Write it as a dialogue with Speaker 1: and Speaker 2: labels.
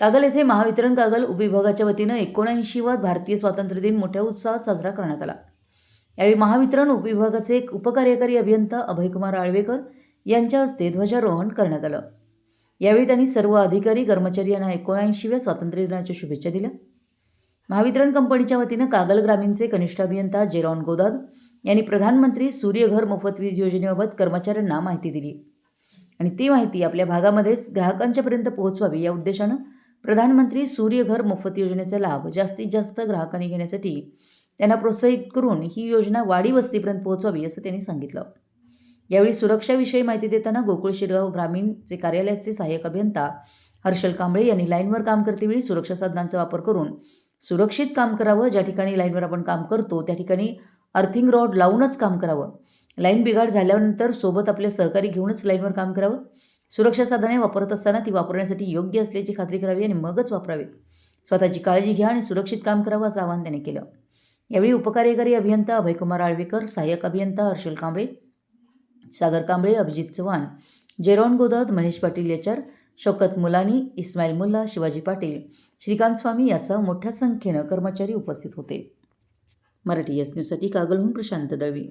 Speaker 1: कागल येथे महावितरण कागल उपविभागाच्या वतीनं एकोणऐंशीवा भारतीय स्वातंत्र्य दिन मोठ्या उत्साहात साजरा करण्यात आला. यावेळी महावितरण उपविभागाचे एक उपकार्यकारी अभियंता अभयकुमार आळवेकर यांच्या हस्ते ध्वजारोहण करण्यात आलं. यावेळी त्यांनी सर्व अधिकारी कर्मचारी यांना एकोणऐंशीव्या स्वातंत्र्य दिनाच्या शुभेच्छा दिल्या. महावितरण कंपनीच्या वतीनं कागल ग्रामीणचे कनिष्ठ अभियंता जेरॉन गोदाद यांनी प्रधानमंत्री सूर्यघर मोफत वीज योजनेबाबत कर्मचाऱ्यांना माहिती दिली. आणि ती माहिती आपल्या भागामध्येच ग्राहकांच्यापर्यंत पोहोचवावी या उद्देशानं प्रधानमंत्री सूर्यघर मोफत योजनेचा लाभ जास्तीत जास्त ग्राहकांनी घेण्यासाठी त्यांना प्रोत्साहित करून ही योजना वाडी वस्तीपर्यंत पोहोचवावी असं त्यांनी सांगितलं. यावेळी सुरक्षाविषयी माहिती देताना गोकुळ शिरगाव ग्रामीणचे कार्यालयाचे सहाय्यक अभियंता हर्षल कांबळे यांनी लाईनवर काम करतेवेळी सुरक्षा साधनांचा वापर करून सुरक्षित काम करावं ज्या ठिकाणी लाईनवर आपण काम करतो त्या ठिकाणी अर्थिंग रॉड लावूनच काम करावं. लाईन बिघाड झाल्यानंतर सोबत आपले सहकारी घेऊनच लाईनवर काम करावं. सुरक्षा साधने वापरत असताना ती वापरण्यासाठी योग्य असल्याची खात्री करावी आणि मगच वापरावी. स्वतःची काळजी घ्या आणि सुरक्षित काम करावं असं आवाहन त्याने केलं. यावेळी उपकार्यकारी अभियंता अभयकुमार आळवेकर सहाय्यक अभियंता हर्षल कांबळे सागर कांबळे अभिजित चव्हाण जेरॉन गोदाद महेश पाटील याचार शौकत मुलानी इस्माईल मुल्ला शिवाजी पाटील श्रीकांत स्वामी यासह मोठ्या संख्येनं कर्मचारी उपस्थित होते. मराठी एस न्यूजसाठी कागलहून प्रशांत दळवी.